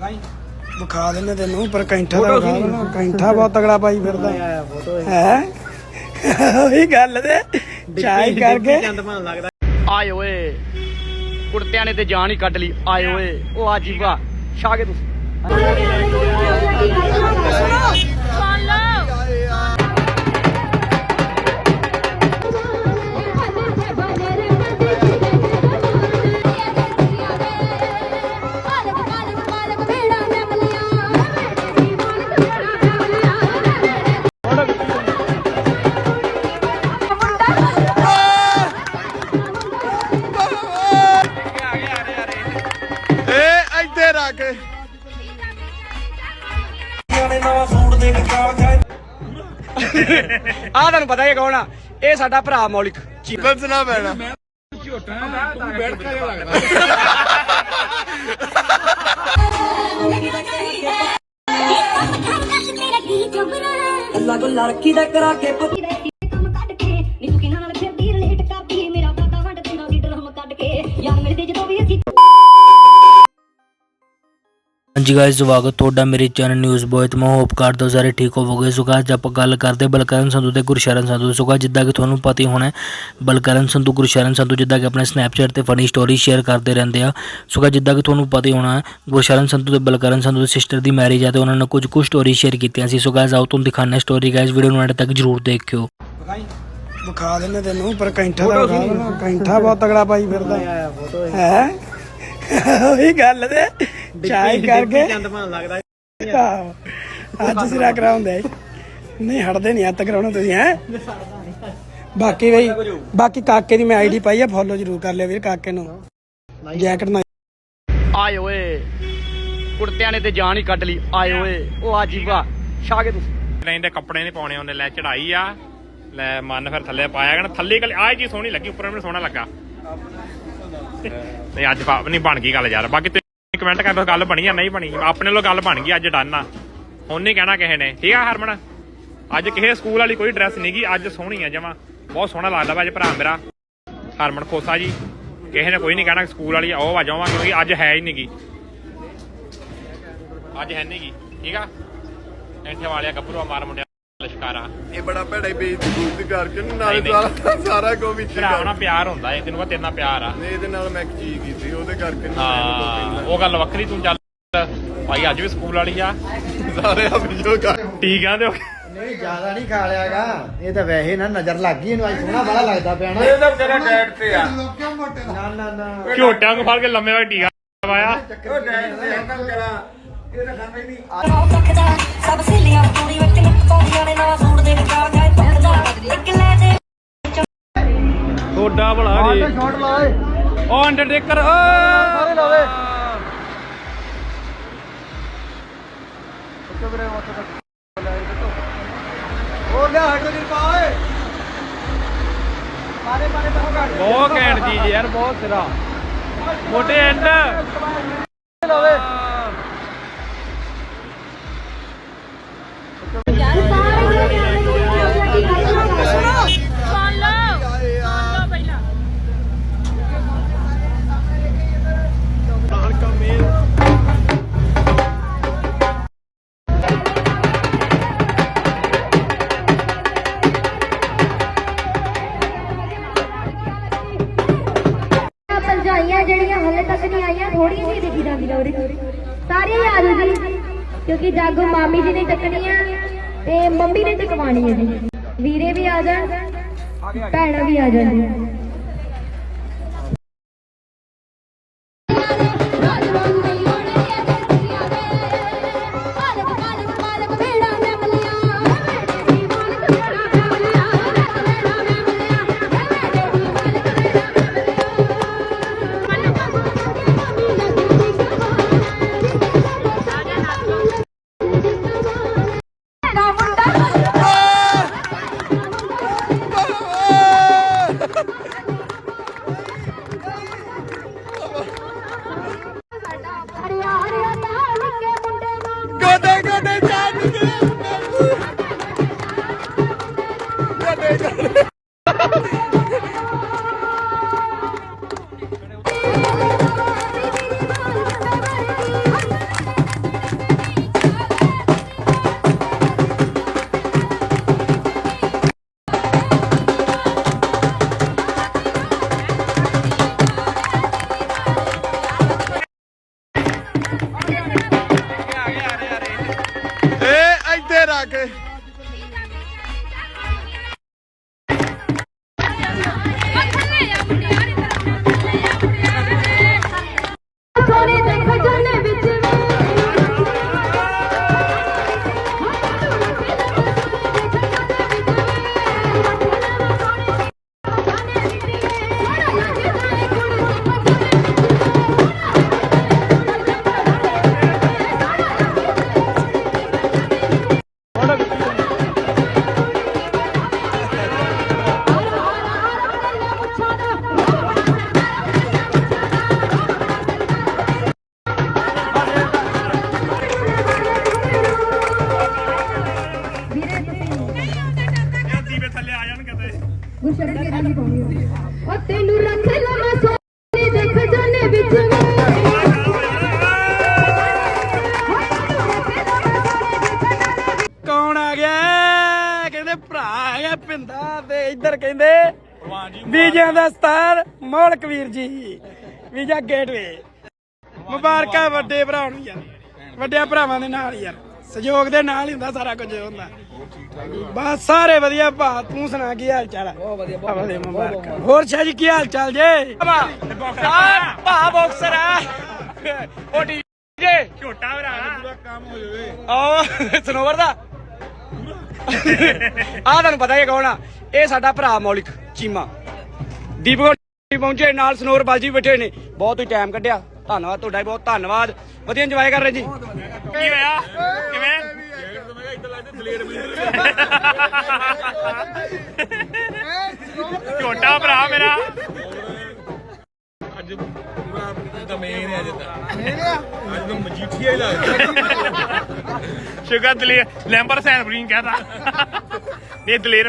ਵਿਖਾ ਦਿੰਦੇ ਤੈਨੂੰ ਪਰ ਕੈਂਠਾ ਦਾ ਵਿਖਾ ਕੈਂਠਾ ਬਹੁਤ ਤਗੜਾ ਪਾਈ ਫਿਰਦਾ। ਹੈ? ਉਹੀ ਗੱਲ ਤੇ ਚਾਈ ਕਰਕੇ। ਆਏ ਓਏ ਕੁੜਤਿਆਂ ਨੇ ਤੇ ਜਾਨ ਹੀ ਕੱਢ ਲਈ। ਆਏ ਓਏ ਉਹ ਆ ਜੀਵਾ ਛਾ ਕੇ ਤੁਸੀਂ। ਆ ਤੁਹਾਨੂੰ ਪਤਾ ਹੀ ਹੈ ਕੌਣ ਆ? ਇਹ ਸਾਡਾ ਭਰਾ ਮੌਲਿਕ। ਦੱਸਣਾ ਪੈਣਾ। ਅੱਲਾ ਕੋ ਲੜਕੀ ਦਾ ਕਰਾ ਕੇ ਪੁੱਤ। ਹਾਂਜੀ ਗਾਇਸ ਸਵਾਗਤ ਤੁਹਾਡਾ ਮੇਰੇ ਚੈਨਲ ਨਿਊਜ਼ ਬੋਏ ਤੇ। ਮੈਂ ਹੋਪ ਕਰਦਾ ਹਾਂ ਸਾਰੇ ਠੀਕ ਹੋਵੋਗੇ। ਸੋ guys, ਆਪਾਂ ਗੱਲ ਕਰਦੇ ਬਲਕਰਨ ਸੰਧੂ ਤੇ ਗੁਰਸ਼ਰਨ ਸੰਧੂ ਸੋ ਜਿੱਦਾਂ ਕਿ ਤੁਹਾਨੂੰ ਪਤਾ ਹੀ ਹੋਣਾ ਬਲਕਰਨ ਸੰਧੂ ਗੁਰਸ਼ਰਨ ਸੰਧੂ ਜਿੱਦਾਂ ਕਿ ਆਪਣੇ ਸਨੈਪਚੈਟ ਤੇ ਫਨੀ ਸਟੋਰੀ ਸ਼ੇਅਰ ਕਰਦੇ ਰਹਿੰਦੇ ਆ। ਸੋ ਜਿੱਦਾਂ ਕਿ ਤੁਹਾਨੂੰ ਪਤਾ ਹੀ ਹੋਣਾ ਗੁਰਸ਼ਰਨ ਸੰਧੂ ਤੇ ਬਲਕਰਨ ਸੰਧੂ ਦੀ ਸਿਸਟਰ ਦੀ ਮੈਰਿਜ ਹੈ ਤੇ ਉਹਨਾਂ ਨੇ ਕੁਝ ਕੁ ਸਟੋਰੀ ਸ਼ੇਅਰ ਕੀਤੀਆਂ ਸੀ। ਸੋ ਗਾਇਸ ਆਓ ਤੁਹਾਨੂੰ ਹਾਂ ਸਟੋਰੀ ਗਾਇਸ ਵੀਡੀਓ ਨੂੰ ਅੰਤ ਤੱਕ ਜਰੂਰ ਦੇਖਿਓ। ਵਿਖਾ ਦਿੰਦੇ ਤੈਨੂੰ ਪਰ ਕੈਂਠਾ ਦਾ ਕੈਂਠਾ ਬਹੁਤ ਤਗੜਾ ਪਾਈ ਫਿਰਦਾ। ਹੈ? ਉਹੀ ਗੱਲ ਤੇ। ਚਾਈ ਕਰਕੇ। ਆਹੋ। ਅੱਜ ਸਿਰਾ ਕਰਾਉਂਦੇ ਨਹੀਂ ਹਟਦੇ ਨਹੀਂ ਹੱਥ ਕਰਾਉਣਾ ਤੁਸੀਂ ਹੈ? ਬਾਕੀ ਬਈ ਬਾਕੀ ਕਾਕੇ ਦੀ ਮੈਂ ਆਈਡੀ ਪਾਈ ਆ ਫੋਲੋ ਜ਼ਰੂਰ ਕਰ ਲਿਓ ਵੀਰ ਕਾਕੇ ਨੂੰ। ਜੈਕਟ ਨਾਲ ਆਏ ਓਏ ਕੁੜਤਿਆਂ ਨੇ ਤੇ ਜਾਨ ਹੀ ਕੱਢ ਲਈ। ਆਏ ਓਏ ਉਹ ਆ ਜੀਵਾ। ਛਾ ਕੇ ਤੁਸੀਂ। ਨਹੀਂ ਦੇ ਕੱਪੜੇ ਨਹੀਂ ਪਾਉਣੇ ਉਹਨੇ ਲੈ ਚੜਾਈ ਆ। ਲੈ ਮਨ ਫਿਰ ਥੱਲੇ ਪਾਇਆ ਗਿਆ ਥੱਲੇ ਕਲ ਆਹ ਜੀ ਸੋਹਣੀ ਲੱਗੀ ਉੱਪਰ ਮੈਨੂੰ ਸੋਹਣਾ ਲੱਗਾ। ਤੇ ਅੱਜ ਪਾ- ਨਹੀਂ ਬਣ ਗਈ ਗੱਲ ਯਾਰ। ਬਾਕੀ ਕਮੈਂਟ ਕਰ ਦਿਓ ਗੱਲ ਬਣੀ ਆ ਨਹੀਂ ਬਣੀ। ਆਪਣੇ ਵੱਲੋਂ ਗੱਲ ਬਣ ਗਈ ਅੱਜ ਡਨ ਆ। ਹੁਣ ਨਹੀਂ ਕਹਿਣਾ ਕਿਸੇ ਨੇ। ਠੀਕ ਆ ਹਰਮਨ? ਅੱਜ ਕਿਸੇ ਸਕੂਲ ਵਾਲੀ ਕੋਈ ਡਰੈਸ ਨਹੀਂ ਗਈ ਅੱਜ ਸੋਹਣੀ ਆ ਜਮਾ। ਬਹੁਤ ਸੋਹਣਾ ਲੱਗਦਾ ਵਾ ਅੱਜ ਭਰਾ ਮੇਰਾ। ਹਰਮਨ ਖੋਸਾ ਜੀ ਕਿਸੇ ਨੇ ਕੋਈ ਨਹੀਂ ਕਹਿਣਾ ਸਕੂਲ ਵਾਲੀ ਆ, ਉਹ ਆ ਜਾਵਾਂ ਕਿਉਂਕਿ ਅੱਜ ਹੈ ਹੀ ਨਹੀਂ ਗੀ। ਅੱਜ ਹੈ ਨਹੀਂ ਗੀ। ਠੀਕ ਆ? ਇੱਥੇ ਵਾਲਿਆ ਗੱਭਰੂ ਮਾਰ ਮੁੰਡਿਆ ਲਸ਼ਕਾਰਾ ਇਹ ਬੜਾ ਭੈੜਾ ਹੀ ਬੇਇੱਜ਼ਤੀ ਕਰਕੇ ਨਾਲੇ ਨਹੀਂ, ਸਾਰਾ ਸਾਰਾ ਕੋ ਵਿੱਚ ਭਰਾ ਨਾਲ ਪਿਆਰ ਹੁੰਦਾ ਏ ਤੈਨੂੰ ਪਤਾ ਤੇਰੇ ਨਾਲ ਪਿਆਰ ਆ। ਇਹਦੇ ਨਾਲ ਮੈਂ ਇੱਕ ਚੀਜ਼ ਕੀਤੀ ਉਹਦੇ ਕਰਕੇ ਨੀ ਹਾਂ ਉਹ ਗੱਲ ਵੱਖਰੀ ਤੂੰ ਚੱਲ। ਭਾਈ ਅੱਜ ਵੀ ਸਕੂਲ ਵਾਲੀ ਆ। ਸਾਰੇ ਆ ਵੀਡੀਓ ਕਰ। ਠੀਕ ਆ ਤੇ ਉਹ- ਨਹੀਂ ਜ਼ਿਆਦਾ ਨਹੀਂ ਖਾ ਲਿਆਗਾ। ਇਹ ਤਾਂ ਵੈਸੇ ਨਾ ਨਜ਼ਰ ਲੱਗ ਗਈ ਇਹਨੂੰ ਅੱਜ ਸੋਹਣਾ ਬੜਾ ਲੱਗਦਾ ਪਿਆ ਨਾ। ਇਹ ਤਾਂ ਵਿਚਾਰਾ ਡੈਟ ਤੇ ਆ। ਨਾ ਨਾ ਨਾ। ਝੋਟਿਆਂ ਨੂੰ ਫੜ ਕੇ ਲੰਮੇ ਵਾਲੀ ਟੀਕਾ ਲਵਾਇਆ ਰੱਖਦਾ ਸਭ ਸਹੇਲੀਆਂ ਪੂਰੀ ਵਿੱਚ ਪਾਉਂਦੀਆਂ ਨੇ ਨਵਾਂ ਸੂਟ ਦੇ ਕੇ ਆ ਜਾਏ ਪੱਕਦਾ ਇੱਕ ਲੈ ਦੇ ਥੋੜਾ ਬੜਾ ਜੀ। ਸ਼ਾਟ ਉਹ ਅੰਡਰਟੇਕਰ ਸਾਰੇ ਲਾਵੇ। ਉਹ ਲਿਆ ਹਟ ਨਹੀਂ ਪਾ ਓਏ। ਮਾਰੇ ਮਾਰੇ ਬਹੁਤ ਘੱਟ ਬਹੁਤ ਘੈਂਟ ਚੀਜ਼ ਯਾਰ ਬਹੁਤ ਸਿਰਾ। ਮੋਟੇ ਐਂਡ ਲਾਵੇ। ਭਰਜਾਈਆਂ ਜਿਹੜੀਆਂ ਹਲੇ ਤੱਕ ਨਹੀਂ ਆਈਆਂ ਥੋੜੀਆਂ ਨਹੀਂ ਦਿਖੀ ਜਾਂਦੀਆਂ ਉਰੇ। ਸਾਰੀਆਂ ਹੀ ਆ ਜਾਓ ਜੀ, ਕਿਉਂਕਿ ਜਾਗੋ ਮਾਮੀ ਜੀ ਨੇ ਟੱਕਣੀ ਆ ਤੇ ਮੰਮੀ ਨੇ ਟਕਵਾਣੀ ਹੈ ਜੀ। ਵੀਰੇ ਵੀ ਆ ਜਾਣ, ਭੈਣਾਂ ਵੀ ਆ ਜਾਣ। ਵੀਜ਼ਿਆਂ ਦਾ ਸਤਾਰ ਮੌਲਕ ਵੀਰ ਜੀ। ਵੀਜ਼ਾ ਗੇਟਵੇ ਮੁਬਾਰਕਾਂ ਵੱਡੇ ਭਰਾ ਨੂੰ ਯਾਰ। ਵੱਡਿਆਂ ਭਰਾਵਾਂ ਦੇ ਨਾਲ ਯਾਰ। ਸਹਿਯੋਗ ਦੇ ਨਾਲ ਹੀ ਹੁੰਦਾ ਸਾਰਾ ਕੁਝ ਹੁੰਦਾ। ਬਸ ਸਾਰੇ ਵਧੀਆ ਭਾ ਤੂੰ ਸੁਣਾ ਕੀ ਹਾਲ ਚਾਲ ਹੈ ਬਹੁਤ ਵਧੀਆ ਬਹੁਤ ਮੁਬਾਰਕਾਂ। ਹੋਰ ਸ਼ਾਹ ਜੀ ਕੀ ਹਾਲ ਚਾਲ ਜੇ? ਭਾ ਭਾ ਬਾਕਸਰ ਆ। ਉਹ ਡੀਜੇ ਝੋਟਾ ਭਰਾ ਆ ਸਨੋਵਰ ਦਾ। ਆ ਤੁਹਾਨੂੰ ਪਤਾ ਹੀ ਹੈ ਕੌਣ ਆ? ਇਹ ਸਾਡਾ ਭਰਾ ਮੌਲਿਕ। ਚੀਮਾ। ਦੀਪਕ ਜੀ ਪਹੁੰਚੇ ਨਾਲ ਸਨੋਰ ਬਾਜੀ ਬੈਠੇ ਨੇ। ਬਹੁਤ ਹੀ ਟਾਈਮ ਕੱਢਿਆ। ਧੰਨਵਾਦ ਤੁਹਾਡਾ ਬਹੁਤ ਧੰਨਵਾਦ। ਵਧੀਆ ਇੰਜੋਏ ਕਰ ਰਹੇ ਜੀ। ਕੀ ਹੋਇਆ? ਕਿਵੇਂ? ਝੋਟਾ ਭਰਾ ਮੇਰਾ। ਸ਼ੁਕਰ ਦਲੇਰ ਲੈਂਬਰ ਸੈਨ ਬਰੀਨ ਕਹਤਾ ਇਹ ਦਲੇਰ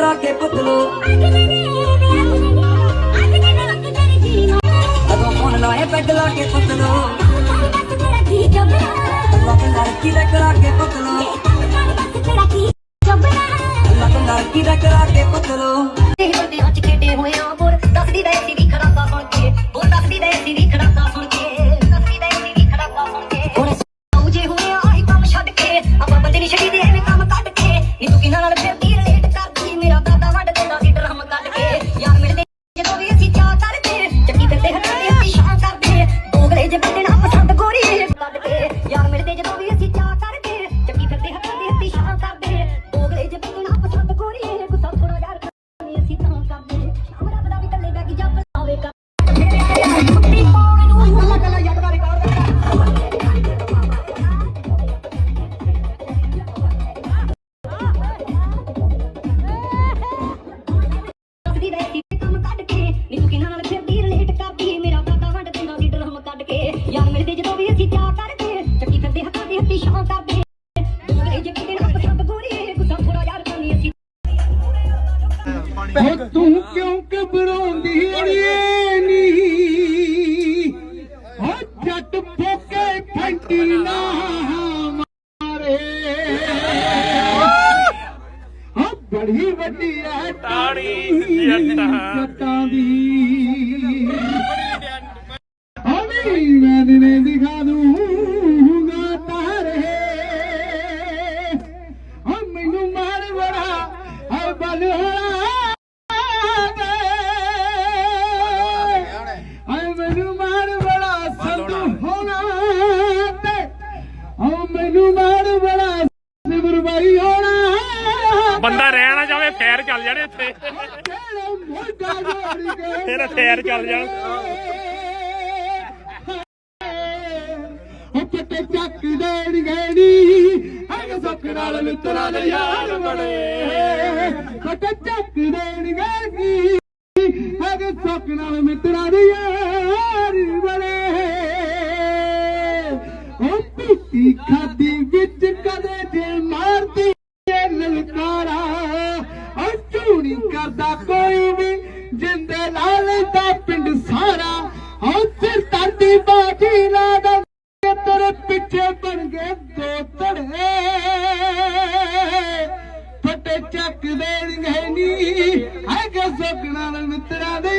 ਲੜਕੀ ਦਾ ਯਾਰ ਮਿਲਦੇ ਜਦੋਂ ਵੀ ਅਸੀਂ ਚਾਹ ਕਰਦੇ ਚੱਕੀ ਫਿਰਦੇ ਹੱਥਾਂ ਦੀ ਹੱਥੀ ਸ਼ਾਂ ਕਰਦੇ। ਦੋਗਲੇ ਜੇ ਬੰਦੇ ਨਾ ਪਸੰਦ ਗੋਰੀ ਗੁੱਸਾ ਥੋੜਾ ਯਾਰ ਕਰਨੀ ਅਸੀਂ। ਤੂੰ ਕਿਉਂ ਘਬਰਾਉਂਦੀ ਅੜੀਏ ਨੀ? ਹੋ ਜੱਟ ਫੋਕੇ ਫੰਟੀ ਨਾ ਮਾਰੇ। ਹਾਂ ਬੜੀ ਵੱਡੀ ਐ ਤਾੜੀ ਜੱਟਾਂ ਦੀ। ਚੱਲ ਜਾਣੇ ਇੱਥੇ। ਫਿਰ ਫੇਰ ਚੱਲ ਜਾਣ। ਉਹ ਚੱਕ ਦੇਣ ਗੈਣੀ ਹੈਗੇ ਸੁੱਖ ਨਾਲ ਮਿੱਤਰਾਂ ਦੇ ਯਾਰ ਬੜੇ ਫਟ ਚੱਕ ਦੇਣ ਕੀ ਹੈਗੇ ਸੁੱਖ ਨਾਲ ਮਿੱਤਰਾਂ ਦੇ ਯਾਰ ਬੜੇ ਉਹ ਪੀਤੀ ਖਾਦੀ ਵਿੱਚ ਕਦੇ ਜੇ ਮਾਰਦੀ। ਕਰਦਾ ਕੋਈ ਵੀ, ਜਿੰਦੇ ਨਾਲ ਦਾ ਪਿੰਡ ਸਾਰਾ। ਉਹ ਸਿਰ ਬਾਜੀ ਲਾ ਦਾ ਤੇਰੇ ਪਿੱਛੇ ਬਣ ਗਏ ਦੋ ਤੜੇ ਫਟੇ ਚੱਕ ਦੇਣਗੇ ਨੀ, ਹੈਗੇ ਸੁੱਕਣਾ ਮਿੱਤਰਾਂ ਦੇ।